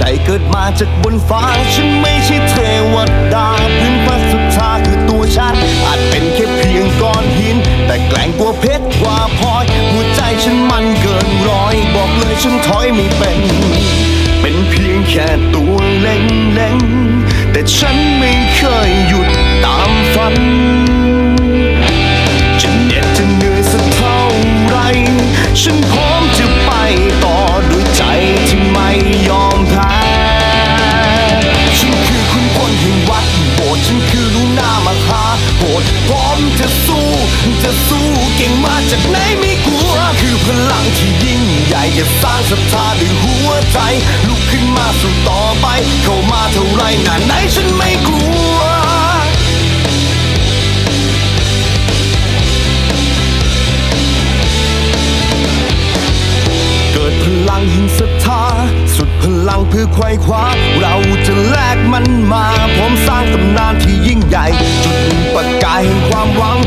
ช่เกิดมาจากบนฟ้า ฉันไม่ใช่เทวดาพื้นพระสุธาคือตัวฉัน อาจเป็นแค่เพียงก้อนหิน แต่แกล้งกลัวเพชรกว่าพลอย หัวใจฉันมันเกินร้อย บอกเลยฉันถอยไม่เป็น เป็นเพียงแค่ตัวเล็งๆแต่ฉัน จะสู้เก่งมาจากไหนไม่กลัว คือพลังที่ยิ่งใหญ่จะสร้างศรัทธาด้วยหัวใจ ลุกขึ้นมาสู้ต่อไป เข้ามาเท่าไรหนาไหนฉันไม่กลัว เกิดพลังแห่งศรัทธา สุดพลังเพื่อไขว้คว้า เราจะแลกมันมาพร้อมสร้างตำนานที่ยิ่งใหญ่ จุดประกายแห่งความหวัง